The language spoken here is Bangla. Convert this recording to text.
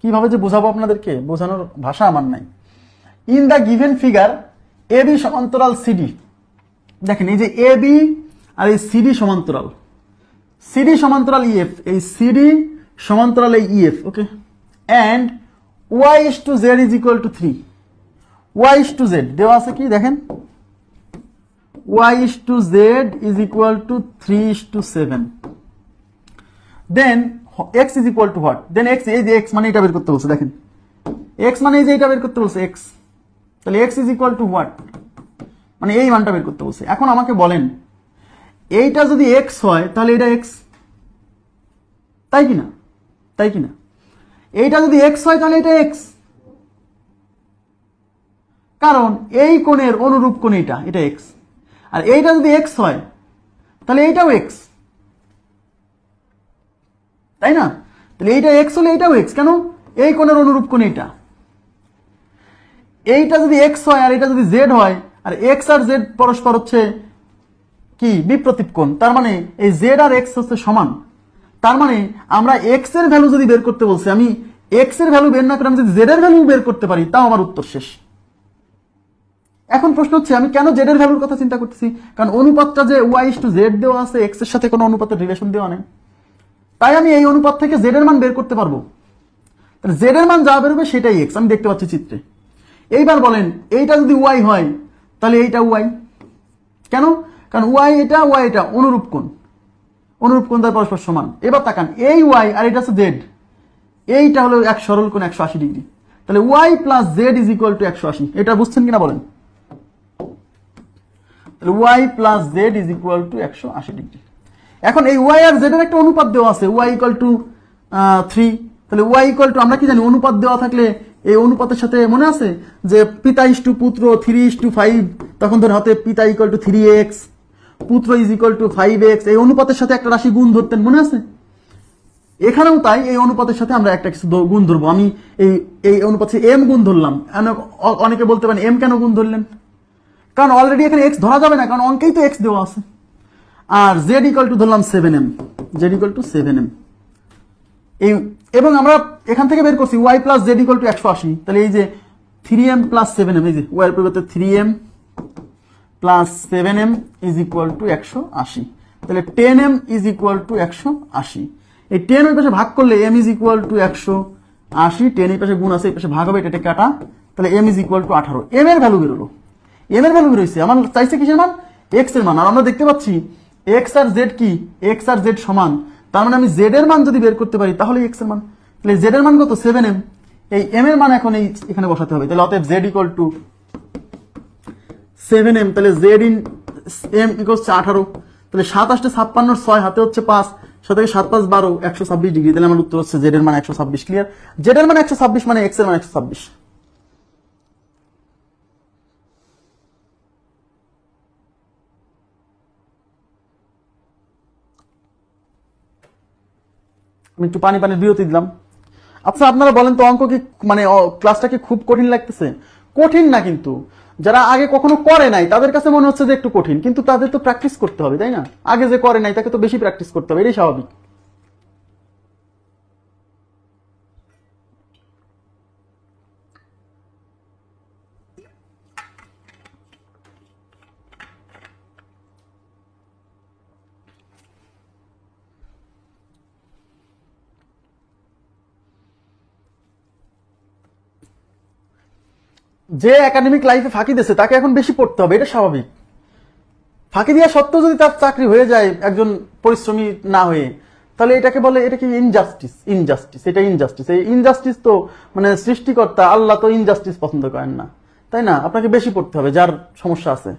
কীভাবে যে বোঝাবো আপনাদেরকে? বোঝানোর ভাষা আমার নাই। In the given figure A B সমান্তরাল সিডি দেখেন, এই যে এ বি আর এই সিডি সমান্তরাল। সিডি সমান্তরাল ইএফ এই সিডি সমান্তরাল এই EF okay and y is to z is equal to three y is to z দেওয়া আছে কি? দেখেন। Y is to z is equal to three is to seven then x is equal to what then x এই যে এক্স মানে এটা বের করতে বলছে, দেখেন। এক্স মানে এই যে এটা বের করতে বলছে এক্স তাহলে x is equal to what মানে এই মানটা বের করতে বলছে। এখন আমাকে বলেন, এইটা যদি এক্স হয়, তাহলে এটা এক্স তাই কি না তাই কি না এইটা যদি এক্স হয়, তাহলে এটা এক্স কারণ এই কোণের অনুরূপ কোণ এটা এটা এক্স আর এইটা যদি এক্স হয়, তাহলে এইটাও এক্স তাই না? তাহলে এইটা এক্স হলে এইটাও এক্স কেন? এই কোণের অনুরূপ কোণ এইটা। এইটা যদি এক্স হয় আর এটা যদি জেড হয়, আর এক্স আর জেড পরস্পর হচ্ছে কি? বিপ্রতীপ কোণ। তার মানে এই জেড আর এক্স হচ্ছে সমান। তার মানে আমরা এক্সের ভ্যালু যদি বের করতে বলছি, আমি এক্সের ভ্যালু বের না করে আমি যদি জেড এর ভ্যালু বের করতে পারি, তাও আমার উত্তর শেষ। এখন প্রশ্ন হচ্ছে, আমি কেন জেড এর ভ্যালুর কথা চিন্তা করতেছি? কারণ অনুপাতটা যে ওয়াই টু জেড দেওয়া আছে এক্সের সাথে কোনো অনুপাতের রিলেশন দেওয়া নেই। তাই আমি এই অনুপাত থেকে জেড এর মান বের করতে পারব। তাহলে জেড এর মান যা বেরোবে সেটাই এক্স আমি দেখতে পাচ্ছি চিত্রে। এইবার বলেন, এইটা যদি ওয়াই হয়, তাহলে এইটা ওয়াই কেন? কারণ ওয়াই এটা ওয়াই এটা, অনুরূপ কোণ। অনুরূপ কোণ তার পরস্পর সমান। এবার তাকান, এই ওয়াই আর এটা হচ্ছে জেড এইটা হলো এক সরল কোণ, একশো আশি ডিগ্রি। তাহলে y plus z is equal to একশো আশি। এটা বুঝছেন কিনা বলেন? তাহলে y plus z is equal to একশো আশি ডিগ্রি। এখন এই ওয়াই আর জেড এর একটা অনুপাত দেওয়া আছে ওয়াই ইকুয়াল টু থ্রি তাহলে ওয়াই ইকুয়াল টু আমরা কি জানি, অনুপাত দেওয়া থাকলে এই অনুপাতের সাথে মনে আছে? যে পিতা ইস টু পুত্র থ্রি ইস টু ফাইভ তখন ধরে হতে পিতা ইকুয়াল টু থ্রি এক্স পুত্র is equal to five x এই অনুপাতের সাথে একটা রাশি গুণ ধরতেন, মনে আছে? এখানেও তাই, এই অনুপাতের সাথে আমরা একটা কিছু গুণ ধরবো। আমি এই এই অনুপাতে এম গুণ ধরলাম। অনেকে বলতে পারেন এম কেন গুণ ধরলেন? কারণ অলরেডি এখানে এক্স ধরা যাবে না, কারণ অঙ্কেই তো এক্স দেওয়া আছে। আর জেড ইকুয়াল টু ধরলাম seven m z equal to seven m এই, এবং আমরা এখান থেকে বের করছি y plus z equal to একশো আশি। তাহলে এই যে three m plus seven m এই যে ওয়াই পরিবর্তে three m plus seven m is equal to একশো আশি। তাহলে ten m is equal to একশো আশি। এই টেন ওই পাশে ভাগ করলে এম ইজ ইকুয়াল টু একশো আশি। টেন এই পাশে গুণ আছে, এই পাশে ভাগ হবে, এটা কাটা। তাহলে এম ইজ ইকুয়াল টু আঠারো। এম এর ভ্যালু বেরোলো। এম এর ভ্যালু বেরোইছে। আমার চাইছে কিসের মান? এক্সের মান। আর আমরা দেখতে পাচ্ছি এক্স আর জেড কি? এক্স আর জেড সমান। তার মানে আমি জেড এর মান যদি বের করতে পারি, তাহলে এক্সের মান। তাহলে জেড এর মান কত? সেভেন এম এই এম এর মান এখন এই এখানে বসাতে হবে। তাহলে অতএব z equal to seven m তাহলে জেড ইন এম ইকোস আঠারো। তাহলে সাত ছাপ্পান্ন, ছয় হাতে হচ্ছে পাঁচ। সাত থেকে সাত পাঁচ বারো, একশো ছাব্বিশ ডিগ্রি। তাহলে আমার উত্তর হচ্ছে জেড এর মান একশো ছাব্বিশ। ক্লিয়ার জেড এর মান একশো ছাব্বিশ মানে এক্সের মান একশো ছাব্বিশ। আমি একটু পানি পানির বিরতি দিলাম। আচ্ছা আপনারা বলেন তো, অঙ্ক কি মানে ক্লাসটা কি খুব কঠিন লাগতেছে? কঠিন না কিন্তু। যারা আগে কখনো করে নাই, তাদের কাছে মনে হচ্ছে যে একটু কঠিন, কিন্তু তাদের তো প্র্যাকটিস করতে হবে, তাই না? আগে যে করে নাই, তাকে তো বেশি প্র্যাকটিস করতে হবে, এটাই স্বাভাবিক। যে একাডেমিক লাইফে ফাঁকি দিয়েছে, তাকে এখন বেশি পড়তে হবে, এটা স্বাভাবিক। ফাঁকি দেওয়া সত্ত্বেও যদি তার চাকরি হয়ে যায় একজন পরিশ্রমী না হয়ে, তাহলে এটাকে বলে, এটা কি ইনজাস্টিস ইনজাস্টিস এটা ইনজাস্টিস এই ইনজাস্টিস তো মানে সৃষ্টিকর্তা আল্লাহ তো ইনজাস্টিস পছন্দ করেন না। তাই না? আপনাকে বেশি পড়তে হবে, যার সমস্যা আছে।